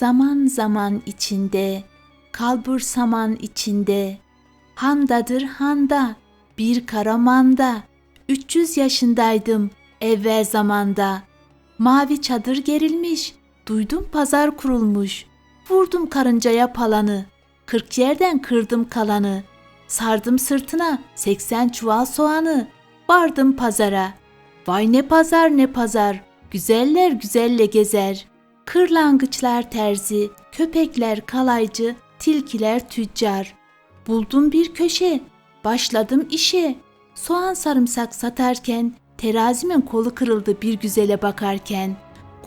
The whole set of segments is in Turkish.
Zaman zaman içinde, kalbur saman içinde. Handadır handa, bir karamanda. 300 yaşındaydım evvel zamanda. Mavi çadır gerilmiş, duydum pazar kurulmuş. Vurdum karıncaya palanı, kırk yerden kırdım kalanı. Sardım sırtına 80 çuval soğanı, vardım pazara. Vay ne pazar ne pazar, güzeller güzelle gezer. Kırlangıçlar terzi, köpekler kalaycı, tilkiler tüccar. Buldum bir köşe, başladım işe. Soğan sarımsak satarken, terazimin kolu kırıldı bir güzele bakarken.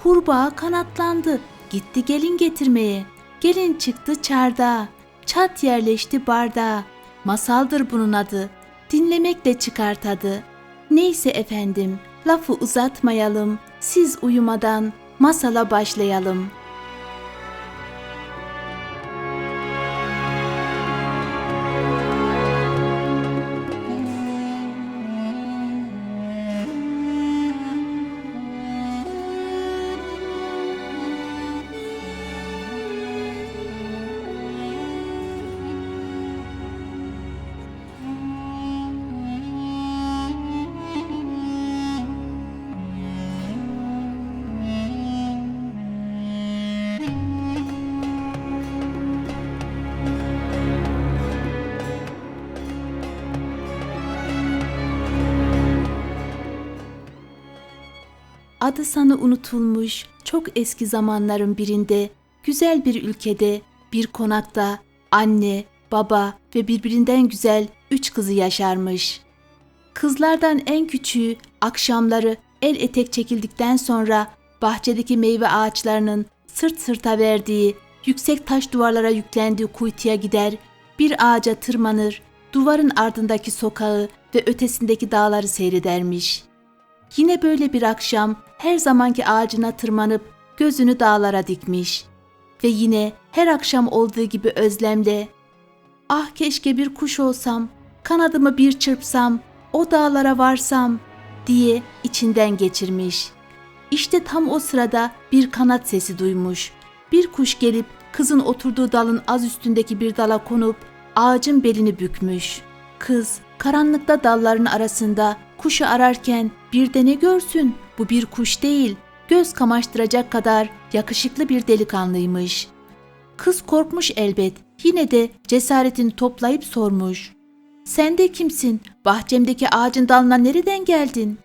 Kurbağa kanatlandı, gitti gelin getirmeye. Gelin çıktı çardağa, çat yerleşti bardağa. Masaldır bunun adı, dinlemekle çıkar tadı. Neyse efendim, lafı uzatmayalım, siz uyumadan masala başlayalım. Adı sanı unutulmuş çok eski zamanların birinde, güzel bir ülkede, bir konakta anne, baba ve birbirinden güzel üç kızı yaşarmış. Kızlardan en küçüğü akşamları el etek çekildikten sonra bahçedeki meyve ağaçlarının sırt sırta verdiği, yüksek taş duvarlara yüklendiği kuytuya gider, bir ağaca tırmanır, duvarın ardındaki sokağı ve ötesindeki dağları seyredermiş.'' Yine böyle bir akşam her zamanki ağacına tırmanıp gözünü dağlara dikmiş. Ve yine her akşam olduğu gibi özlemle Ah keşke bir kuş olsam, kanadımı bir çırpsam, o dağlara varsam diye içinden geçirmiş. İşte tam o sırada bir kanat sesi duymuş. Bir kuş gelip kızın oturduğu dalın az üstündeki bir dala konup ağacın belini bükmüş. Kız karanlıkta dalların arasında kuşu ararken bir de ne görsün? Bu bir kuş değil, göz kamaştıracak kadar yakışıklı bir delikanlıymış. Kız korkmuş elbet, yine de cesaretini toplayıp sormuş. Sen de kimsin? Bahçemdeki ağacın dalına nereden geldin?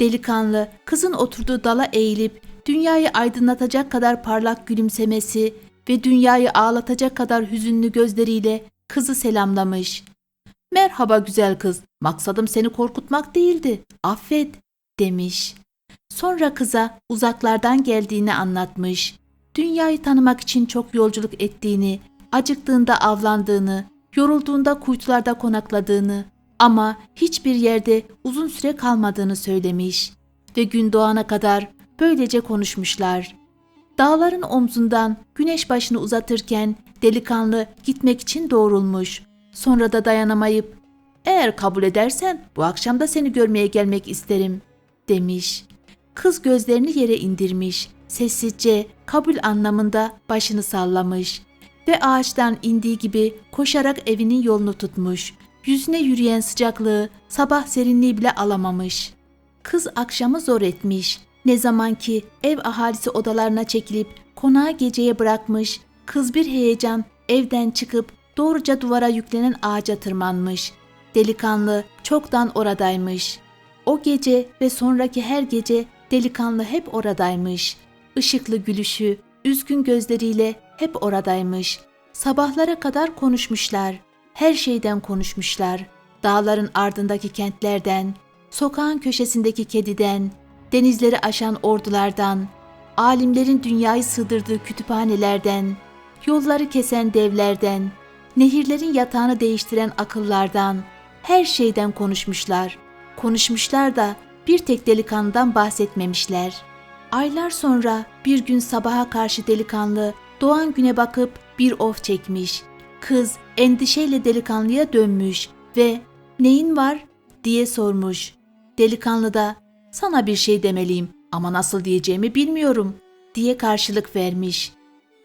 Delikanlı kızın oturduğu dala eğilip dünyayı aydınlatacak kadar parlak gülümsemesi ve dünyayı ağlatacak kadar hüzünlü gözleriyle kızı selamlamış. Merhaba güzel kız, maksadım seni korkutmak değildi, affet, demiş. Sonra kıza uzaklardan geldiğini anlatmış. Dünyayı tanımak için çok yolculuk ettiğini, acıktığında avlandığını, yorulduğunda kuytularda konakladığını ama hiçbir yerde uzun süre kalmadığını söylemiş ve gün doğana kadar böylece konuşmuşlar. Dağların omzundan güneş başını uzatırken delikanlı gitmek için doğrulmuş. Sonra da dayanamayıp eğer kabul edersen bu akşam da seni görmeye gelmek isterim demiş. Kız gözlerini yere indirmiş. Sessizce kabul anlamında başını sallamış ve ağaçtan indiği gibi koşarak evinin yolunu tutmuş. Yüzüne yürüyen sıcaklığı, sabah serinliği bile alamamış. Kız akşamı zor etmiş. Ne zaman ki ev ahalisi odalarına çekilip konağı geceye bırakmış, kız bir heyecan evden çıkıp doğruca duvara yüklenen ağaca tırmanmış. Delikanlı çoktan oradaymış. O gece ve sonraki her gece delikanlı hep oradaymış. Işıklı gülüşü, üzgün gözleriyle hep oradaymış. Sabahlara kadar konuşmuşlar. Her şeyden konuşmuşlar. Dağların ardındaki kentlerden, sokağın köşesindeki kediden, denizleri aşan ordulardan, alimlerin dünyayı sığdırdığı kütüphanelerden, yolları kesen devlerden, nehirlerin yatağını değiştiren akıllardan, her şeyden konuşmuşlar. Konuşmuşlar da bir tek delikanlıdan bahsetmemişler. Aylar sonra bir gün sabaha karşı delikanlı doğan güne bakıp bir of çekmiş. Kız endişeyle delikanlıya dönmüş ve neyin var diye sormuş. Delikanlı da sana bir şey demeliyim ama nasıl diyeceğimi bilmiyorum diye karşılık vermiş.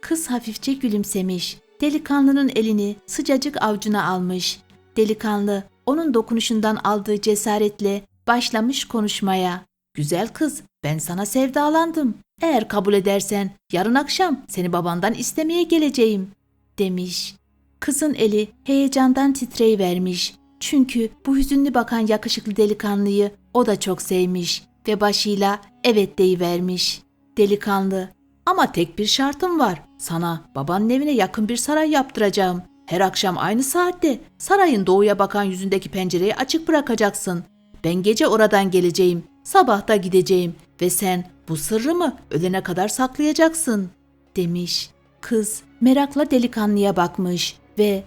Kız hafifçe gülümsemiş. Delikanlının elini sıcacık avcuna almış. Delikanlı onun dokunuşundan aldığı cesaretle başlamış konuşmaya. Güzel kız, ben sana sevdalandım. Eğer kabul edersen yarın akşam seni babandan istemeye geleceğim, demiş. Kızın eli heyecandan titreyivermiş. Çünkü bu hüzünlü bakan yakışıklı delikanlıyı o da çok sevmiş ve başıyla evet deyivermiş. Delikanlı, ama tek bir şartım var. Sana babanın evine yakın bir saray yaptıracağım. Her akşam aynı saatte sarayın doğuya bakan yüzündeki pencereyi açık bırakacaksın. Ben gece oradan geleceğim, sabah da gideceğim ve sen bu sırrı mı ölene kadar saklayacaksın, demiş. Kız merakla delikanlıya bakmış ve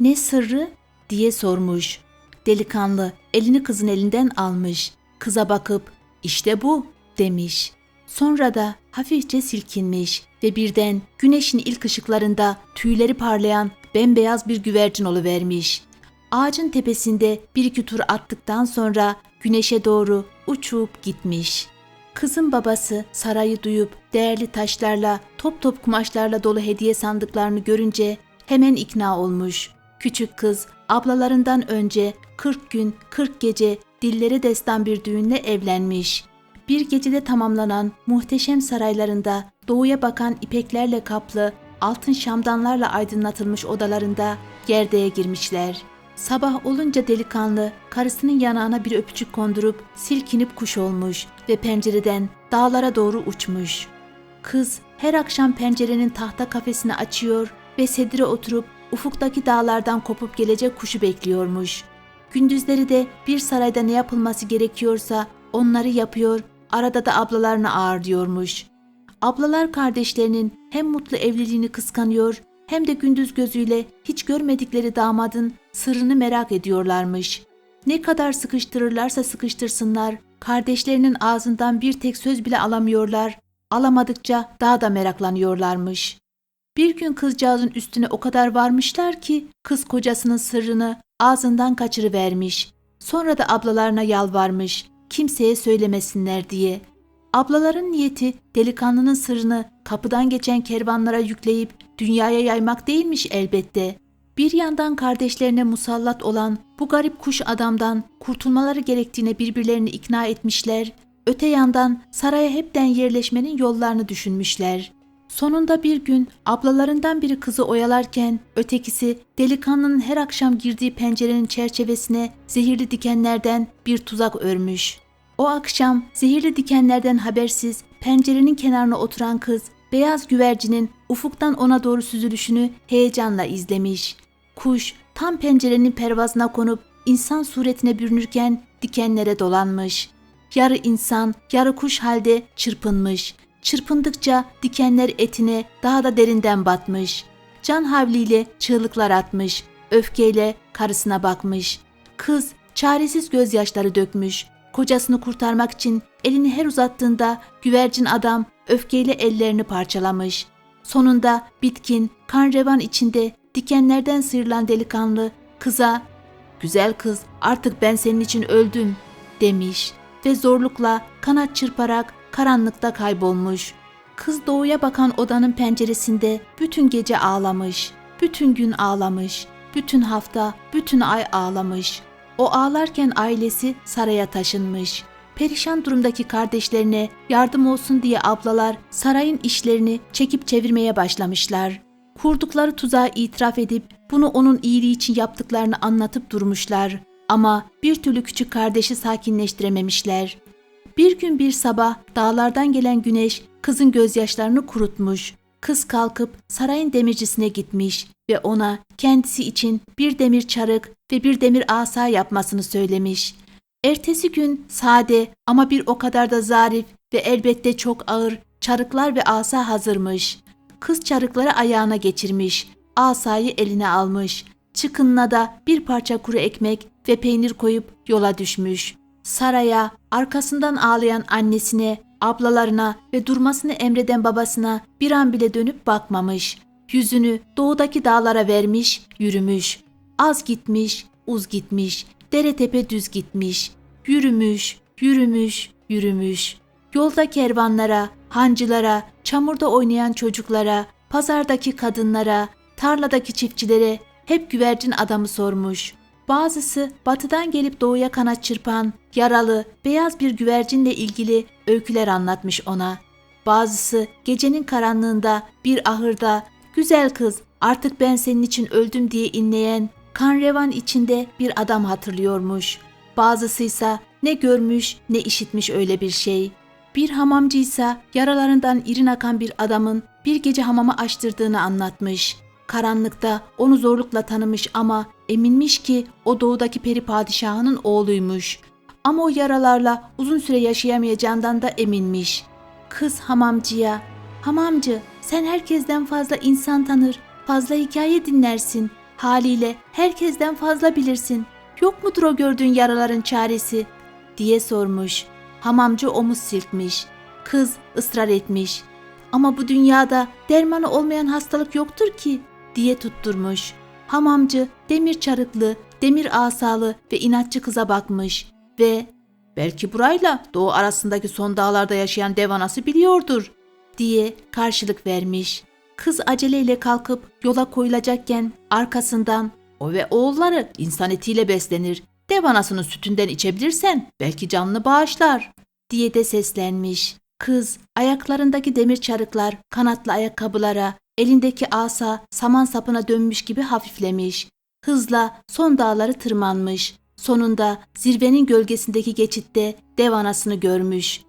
ne sırrı diye sormuş. Delikanlı elini kızın elinden almış. Kıza bakıp işte bu demiş. Sonra da hafifçe silkinmiş ve birden güneşin ilk ışıklarında tüyleri parlayan bembeyaz bir güvercin oluvermiş. Ağacın tepesinde bir iki tur attıktan sonra güneşe doğru uçup gitmiş. Kızın babası sarayı duyup değerli taşlarla, top top kumaşlarla dolu hediye sandıklarını görünce hemen ikna olmuş. Küçük kız ablalarından önce 40 gün 40 gece dillere destan bir düğünle evlenmiş. Bir gecede tamamlanan muhteşem saraylarında doğuya bakan ipeklerle kaplı altın şamdanlarla aydınlatılmış odalarında gerdeğe girmişler. Sabah olunca delikanlı karısının yanağına bir öpücük kondurup silkinip kuş olmuş ve pencereden dağlara doğru uçmuş. Kız her akşam pencerenin tahta kafesini açıyor ve sedire oturup ufuktaki dağlardan kopup gelecek kuşu bekliyormuş. Gündüzleri de bir sarayda ne yapılması gerekiyorsa onları yapıyor, arada da ablalarını ağırlıyormuş. Ablalar kardeşlerinin hem mutlu evliliğini kıskanıyor hem de gündüz gözüyle hiç görmedikleri damadın sırrını merak ediyorlarmış. Ne kadar sıkıştırırlarsa sıkıştırsınlar, kardeşlerinin ağzından bir tek söz bile alamıyorlar, alamadıkça daha da meraklanıyorlarmış. Bir gün kızcağızın üstüne o kadar varmışlar ki kız kocasının sırrını ağzından kaçırıvermiş. Sonra da ablalarına yalvarmış, kimseye söylemesinler diye. Ablaların niyeti delikanlının sırrını kapıdan geçen kervanlara yükleyip dünyaya yaymak değilmiş elbette. Bir yandan kardeşlerine musallat olan bu garip kuş adamdan kurtulmaları gerektiğine birbirlerini ikna etmişler. Öte yandan saraya hepten yerleşmenin yollarını düşünmüşler. Sonunda bir gün ablalarından biri kızı oyalarken ötekisi delikanlının her akşam girdiği pencerenin çerçevesine zehirli dikenlerden bir tuzak örmüş. O akşam zehirli dikenlerden habersiz pencerenin kenarına oturan kız beyaz güvercinin ufuktan ona doğru süzülüşünü heyecanla izlemiş. Kuş tam pencerenin pervazına konup insan suretine bürünürken dikenlere dolanmış. Yarı insan, yarı kuş halde çırpınmış. Çırpındıkça dikenler etine daha da derinden batmış. Can havliyle çığlıklar atmış. Öfkeyle karısına bakmış. Kız çaresiz gözyaşları dökmüş. Kocasını kurtarmak için elini her uzattığında güvercin adam öfkeyle ellerini parçalamış. Sonunda bitkin, kan revan içinde dikenlerden sıyrılan delikanlı kıza ''Güzel kız artık ben senin için öldüm'' demiş ve zorlukla kanat çırparak karanlıkta kaybolmuş. Kız doğuya bakan odanın penceresinde bütün gece ağlamış, bütün gün ağlamış, bütün hafta, bütün ay ağlamış. O ağlarken ailesi saraya taşınmış. Perişan durumdaki kardeşlerine yardım olsun diye ablalar sarayın işlerini çekip çevirmeye başlamışlar. Kurdukları tuzağı itiraf edip bunu onun iyiliği için yaptıklarını anlatıp durmuşlar. Ama bir türlü küçük kardeşi sakinleştirememişler. Bir gün bir sabah dağlardan gelen güneş kızın gözyaşlarını kurutmuş. Kız kalkıp sarayın demircisine gitmiş ve ona kendisi için bir demir çarık ve bir demir asa yapmasını söylemiş. Ertesi gün sade ama bir o kadar da zarif ve elbette çok ağır çarıklar ve asa hazırmış. Kız çarıkları ayağına geçirmiş, asayı eline almış. Çıkınına da bir parça kuru ekmek ve peynir koyup yola düşmüş. Saraya, arkasından ağlayan annesine, ablalarına ve durmasını emreden babasına bir an bile dönüp bakmamış. Yüzünü doğudaki dağlara vermiş, yürümüş. Az gitmiş, uz gitmiş, dere tepe düz gitmiş. Yürümüş, yürümüş, yürümüş. Yolda kervanlara, hancılara, çamurda oynayan çocuklara, pazardaki kadınlara, tarladaki çiftçilere hep güvercin adamı sormuş. Bazısı batıdan gelip doğuya kanat çırpan, yaralı, beyaz bir güvercinle ilgili öyküler anlatmış ona. Bazısı gecenin karanlığında bir ahırda güzel kız artık ben senin için öldüm diye inleyen kan revan içinde bir adam hatırlıyormuş. Bazısıysa ne görmüş ne işitmiş öyle bir şey. Bir hamamcıysa yaralarından irin akan bir adamın bir gece hamamı açtırdığını anlatmış. Karanlıkta onu zorlukla tanımış ama eminmiş ki o doğudaki peri padişahının oğluymuş. Ama o yaralarla uzun süre yaşayamayacağından da eminmiş. Kız hamamcıya, hamamcı sen herkesten fazla insan tanır, fazla hikaye dinlersin. Haliyle herkesten fazla bilirsin. Yok mudur o gördüğün yaraların çaresi? diye sormuş. Hamamcı omuz silkmiş. Kız ısrar etmiş. Ama bu dünyada dermanı olmayan hastalık yoktur ki diye tutturmuş. Hamamcı demir çarıklı, demir asalı ve inatçı kıza bakmış ve belki burayla doğu arasındaki son dağlarda yaşayan dev anası biliyordur diye karşılık vermiş. Kız aceleyle kalkıp yola koyulacakken arkasından o ve oğulları insan etiyle beslenir. Dev anasının sütünden içebilirsen belki canını bağışlar diye de seslenmiş. Kız ayaklarındaki demir çarıklar kanatlı ayakkabılara, elindeki asa saman sapına dönmüş gibi hafiflemiş. Hızla son dağları tırmanmış. Sonunda zirvenin gölgesindeki geçitte dev anasını görmüş.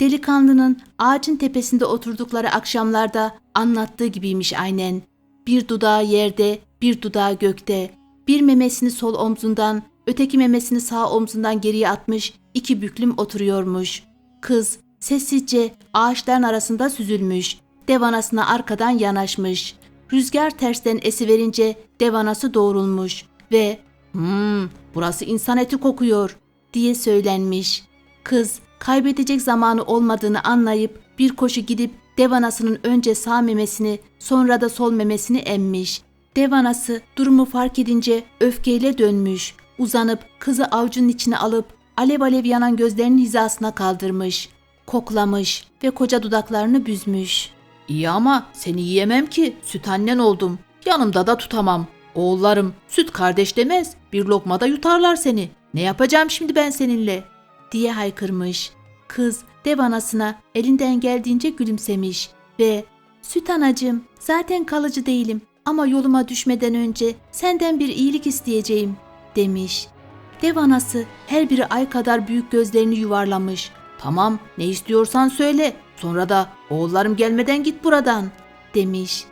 Delikanlının ağacın tepesinde oturdukları akşamlarda anlattığı gibiymiş aynen. Bir dudağı yerde, bir dudağı gökte. Bir memesini sol omzundan, öteki memesini sağ omzundan geriye atmış, iki büklüm oturuyormuş. Kız sessizce ağaçların arasında süzülmüş. Dev anasına arkadan yanaşmış. Rüzgar tersten esiverince dev anası doğrulmuş ve ''Hmm, burası insan eti kokuyor.'' diye söylenmiş. Kız kaybedecek zamanı olmadığını anlayıp bir koşu gidip dev anasının önce sağ memesini sonra da sol memesini emmiş. Dev anası durumu fark edince öfkeyle dönmüş. Uzanıp kızı avcunun içine alıp alev alev yanan gözlerinin hizasına kaldırmış. Koklamış ve koca dudaklarını büzmüş. İyi ama seni yiyemem ki süt annen oldum. Yanımda da tutamam. Oğullarım süt kardeş demez bir lokmada yutarlar seni. Ne yapacağım şimdi ben seninle?'' diye haykırmış. Kız dev anasına elinden geldiğince gülümsemiş ve ''Süt anacığım zaten kalıcı değilim ama yoluma düşmeden önce senden bir iyilik isteyeceğim.'' demiş. Dev anası her biri ay kadar büyük gözlerini yuvarlamış. ''Tamam ne istiyorsan söyle sonra da oğullarım gelmeden git buradan.'' demiş.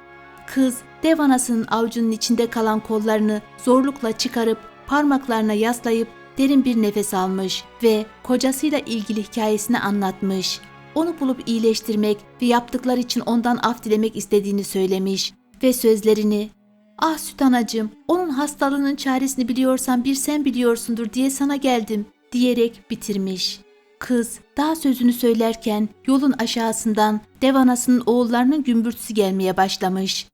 Kız dev anasının avucunun içinde kalan kollarını zorlukla çıkarıp parmaklarına yaslayıp derin bir nefes almış ve kocasıyla ilgili hikayesini anlatmış. Onu bulup iyileştirmek ve yaptıkları için ondan af dilemek istediğini söylemiş ve sözlerini ''Ah süt anacığım, onun hastalığının çaresini biliyorsan bir sen biliyorsundur diye sana geldim.'' diyerek bitirmiş. Kız daha sözünü söylerken yolun aşağısından dev anasının oğullarının gümbürtüsü gelmeye başlamış.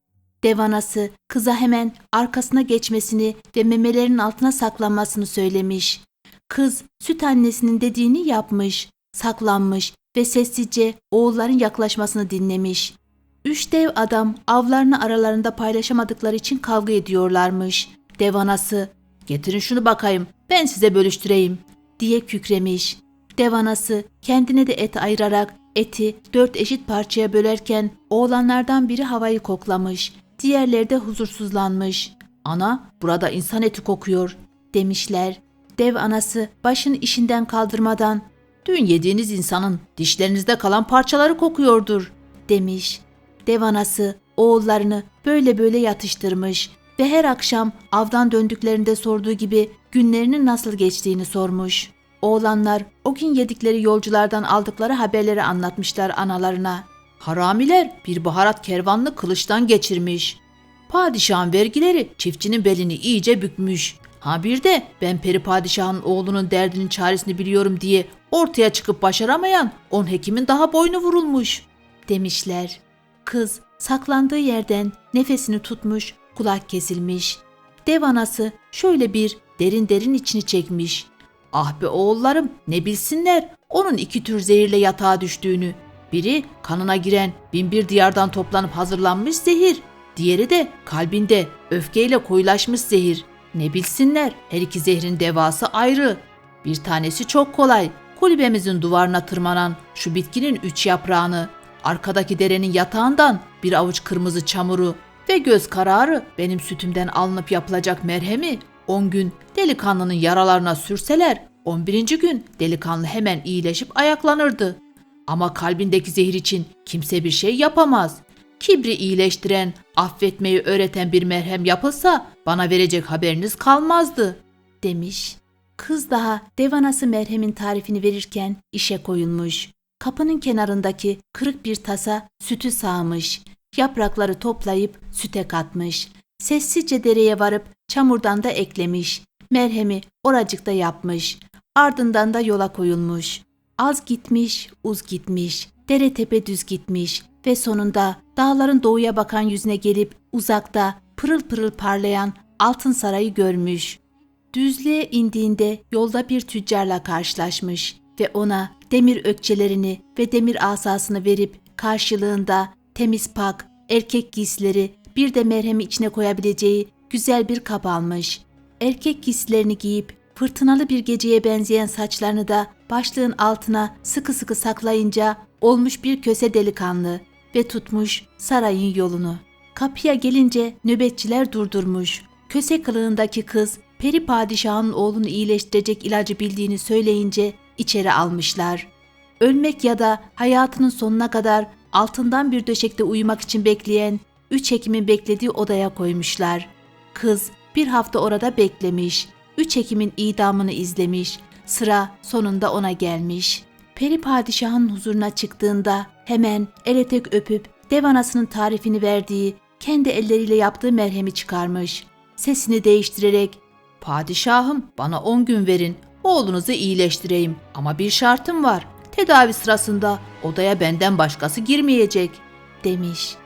Dev anası kıza hemen arkasına geçmesini ve memelerin altına saklanmasını söylemiş. Kız süt annesinin dediğini yapmış, saklanmış ve sessizce oğulların yaklaşmasını dinlemiş. Üç dev adam avlarını aralarında paylaşamadıkları için kavga ediyorlarmış. Dev anası, getirin şunu bakayım ben size bölüştüreyim diye kükremiş. Dev anası kendine de et ayırarak eti dört eşit parçaya bölerken oğlanlardan biri havayı koklamış. Diğerleri de huzursuzlanmış. Ana burada insan eti kokuyor demişler. Dev anası başını işinden kaldırmadan dün yediğiniz insanın dişlerinizde kalan parçaları kokuyordur demiş. Dev anası oğullarını böyle böyle yatıştırmış ve her akşam avdan döndüklerinde sorduğu gibi günlerinin nasıl geçtiğini sormuş. Oğlanlar o gün yedikleri yolculardan aldıkları haberleri anlatmışlar analarına. Haramiler bir baharat kervanını kılıçtan geçirmiş. Padişahın vergileri çiftçinin belini iyice bükmüş. Ha bir de ben peri padişahın oğlunun derdinin çaresini biliyorum diye ortaya çıkıp başaramayan on hekimin daha boynu vurulmuş demişler. Kız saklandığı yerden nefesini tutmuş, kulak kesilmiş. Dev anası şöyle bir derin derin içini çekmiş. Ah be oğullarım ne bilsinler onun iki tür zehirle yatağa düştüğünü. Biri kanına giren binbir diyardan toplanıp hazırlanmış zehir. Diğeri de kalbinde öfkeyle koyulaşmış zehir. Ne bilsinler her iki zehrin devası ayrı. Bir tanesi çok kolay. Kulübemizin duvarına tırmanan şu bitkinin üç yaprağını, arkadaki derenin yatağından bir avuç kırmızı çamuru ve göz kararı benim sütümden alınıp yapılacak merhemi 10 gün delikanlının yaralarına sürseler 11. gün delikanlı hemen iyileşip ayaklanırdı. Ama kalbindeki zehir için kimse bir şey yapamaz. Kibri iyileştiren, affetmeyi öğreten bir merhem yapılsa bana verecek haberiniz kalmazdı, demiş. Kız daha devanası merhemin tarifini verirken işe koyulmuş. Kapının kenarındaki kırık bir tasa sütü sağmış. Yaprakları toplayıp süte katmış. Sessizce dereye varıp çamurdan da eklemiş. Merhemi oracıkta yapmış. Ardından da yola koyulmuş. Az gitmiş, uz gitmiş. Dere tepe düz gitmiş ve sonunda dağların doğuya bakan yüzüne gelip uzakta pırıl pırıl parlayan altın sarayı görmüş. Düzlüğe indiğinde yolda bir tüccarla karşılaşmış ve ona demir ökçelerini ve demir asasını verip karşılığında temiz pak, erkek giysileri bir de merhemi içine koyabileceği güzel bir kap almış. Erkek giysilerini giyip fırtınalı bir geceye benzeyen saçlarını da başlığın altına sıkı sıkı saklayınca olmuş bir köse delikanlı ve tutmuş sarayın yolunu. Kapıya gelince nöbetçiler durdurmuş. Köse kılığındaki kız peri padişahın oğlunu iyileştirecek ilacı bildiğini söyleyince içeri almışlar. Ölmek ya da hayatının sonuna kadar altından bir döşekte uyumak için bekleyen üç hekimin beklediği odaya koymuşlar. Kız bir hafta orada beklemiş. Üç hekimin idamını izlemiş. Sıra sonunda ona gelmiş. Peri padişahın huzuruna çıktığında hemen el etek öpüp dev anasının tarifini verdiği, kendi elleriyle yaptığı merhemi çıkarmış. Sesini değiştirerek Padişahım bana 10 gün verin. Oğlunuzu iyileştireyim ama bir şartım var. Tedavi sırasında odaya benden başkası girmeyecek." demiş.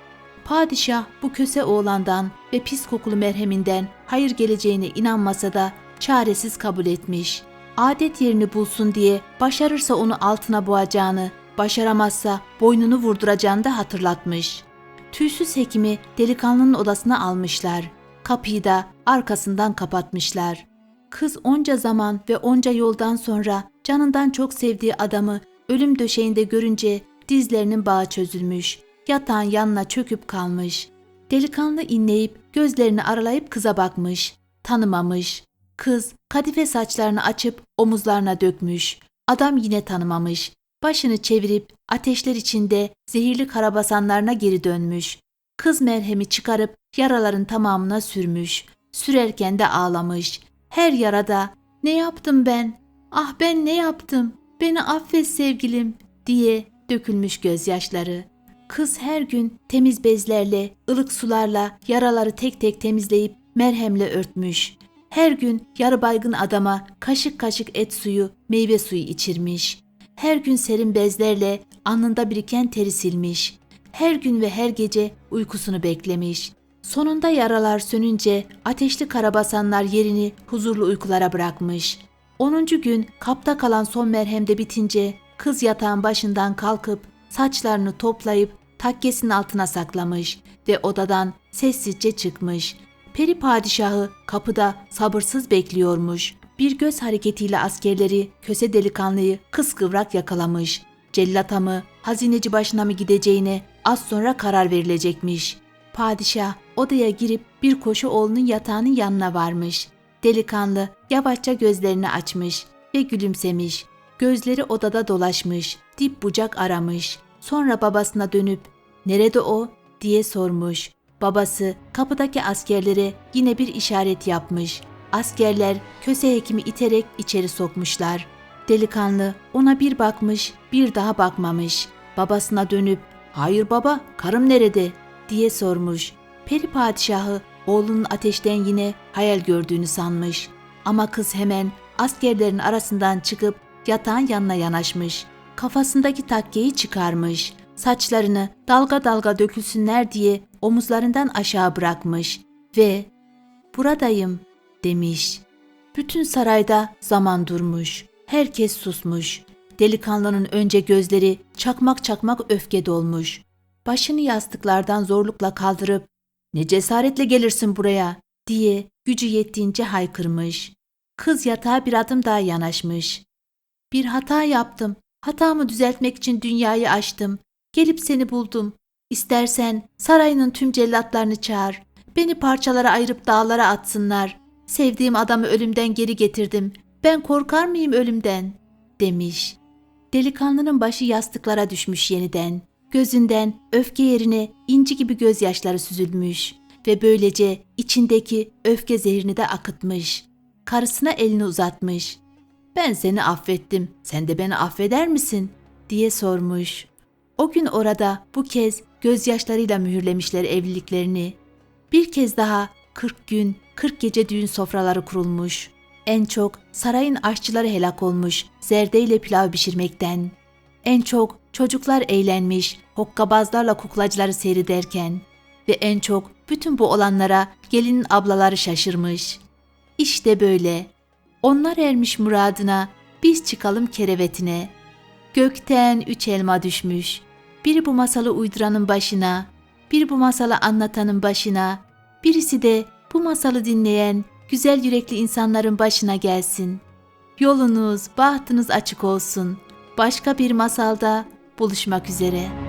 Padişah bu köse oğlandan ve pis kokulu merheminden hayır geleceğine inanmasa da çaresiz kabul etmiş. Adet yerini bulsun diye başarırsa onu altına boğacağını, başaramazsa boynunu vurduracağını da hatırlatmış. Tüysüz hekimi delikanlının odasına almışlar. Kapıyı da arkasından kapatmışlar. Kız onca zaman ve onca yoldan sonra canından çok sevdiği adamı ölüm döşeğinde görünce dizlerinin bağı çözülmüş. Yatağın yanına çöküp kalmış. Delikanlı inleyip gözlerini aralayıp kıza bakmış. Tanımamış. Kız kadife saçlarını açıp omuzlarına dökmüş. Adam yine tanımamış. Başını çevirip ateşler içinde zehirli karabasanlarına geri dönmüş. Kız merhemi çıkarıp yaraların tamamına sürmüş. Sürerken de ağlamış. Her yarada ne yaptım ben? Ah ben ne yaptım? Beni affet sevgilim diye dökülmüş gözyaşları. Kız her gün temiz bezlerle, ılık sularla yaraları tek tek temizleyip merhemle örtmüş. Her gün yarı baygın adama kaşık kaşık et suyu, meyve suyu içirmiş. Her gün serin bezlerle alnında biriken teri silmiş. Her gün ve her gece uykusunu beklemiş. Sonunda yaralar sönünce ateşli karabasanlar yerini huzurlu uykulara bırakmış. 10. gün kapta kalan son merhem de bitince kız yatağın başından kalkıp saçlarını toplayıp takkesinin altına saklamış ve odadan sessizce çıkmış. Peri padişahı kapıda sabırsız bekliyormuş. Bir göz hareketiyle askerleri köse delikanlıyı kıskıvrak yakalamış. Cellata mı, hazineci başına mı gideceğine az sonra karar verilecekmiş. Padişah odaya girip bir koşu oğlunun yatağının yanına varmış. Delikanlı yavaşça gözlerini açmış ve gülümsemiş. Gözleri odada dolaşmış, dip bucak aramış. Sonra babasına dönüp "Nerede o?" diye sormuş. Babası kapıdaki askerlere yine bir işaret yapmış. Askerler köse hekimi iterek içeri sokmuşlar. Delikanlı ona bir bakmış, bir daha bakmamış. Babasına dönüp "Hayır baba, karım nerede?" diye sormuş. Peri padişahı oğlunun ateşten yine hayal gördüğünü sanmış. Ama kız hemen askerlerin arasından çıkıp yatağın yanına yanaşmış. Kafasındaki takkeyi çıkarmış. Saçlarını dalga dalga dökülsünler diye omuzlarından aşağı bırakmış ve "Buradayım." demiş. Bütün sarayda zaman durmuş. Herkes susmuş. Delikanlının önce gözleri çakmak çakmak öfke dolmuş. Başını yastıklardan zorlukla kaldırıp ne cesaretle gelirsin buraya diye gücü yettiğince haykırmış. Kız yatağa bir adım daha yanaşmış. Bir hata yaptım. Hatamı düzeltmek için dünyayı aştım. Gelip seni buldum. İstersen sarayının tüm cellatlarını çağır. Beni parçalara ayırıp dağlara atsınlar. Sevdiğim adamı ölümden geri getirdim. Ben korkar mıyım ölümden? demiş. Delikanlının başı yastıklara düşmüş yeniden. Gözünden öfke yerine inci gibi gözyaşları süzülmüş ve böylece içindeki öfke zehrini de akıtmış. Karısına elini uzatmış. Ben seni affettim, sen de beni affeder misin? diye sormuş. O gün orada bu kez gözyaşlarıyla mühürlemişler evliliklerini. Bir kez daha 40 gün, 40 gece düğün sofraları kurulmuş. En çok sarayın aşçıları helak olmuş zerdeyle pilav pişirmekten. En çok çocuklar eğlenmiş hokkabazlarla kuklacıları seyrederken ve en çok bütün bu olanlara gelinin ablaları şaşırmış. İşte böyle. Onlar ermiş muradına, biz çıkalım kerevetine. Gökten üç elma düşmüş. Biri bu masalı uyduranın başına, biri bu masalı anlatanın başına, birisi de bu masalı dinleyen güzel yürekli insanların başına gelsin. Yolunuz, bahtınız açık olsun. Başka bir masalda buluşmak üzere.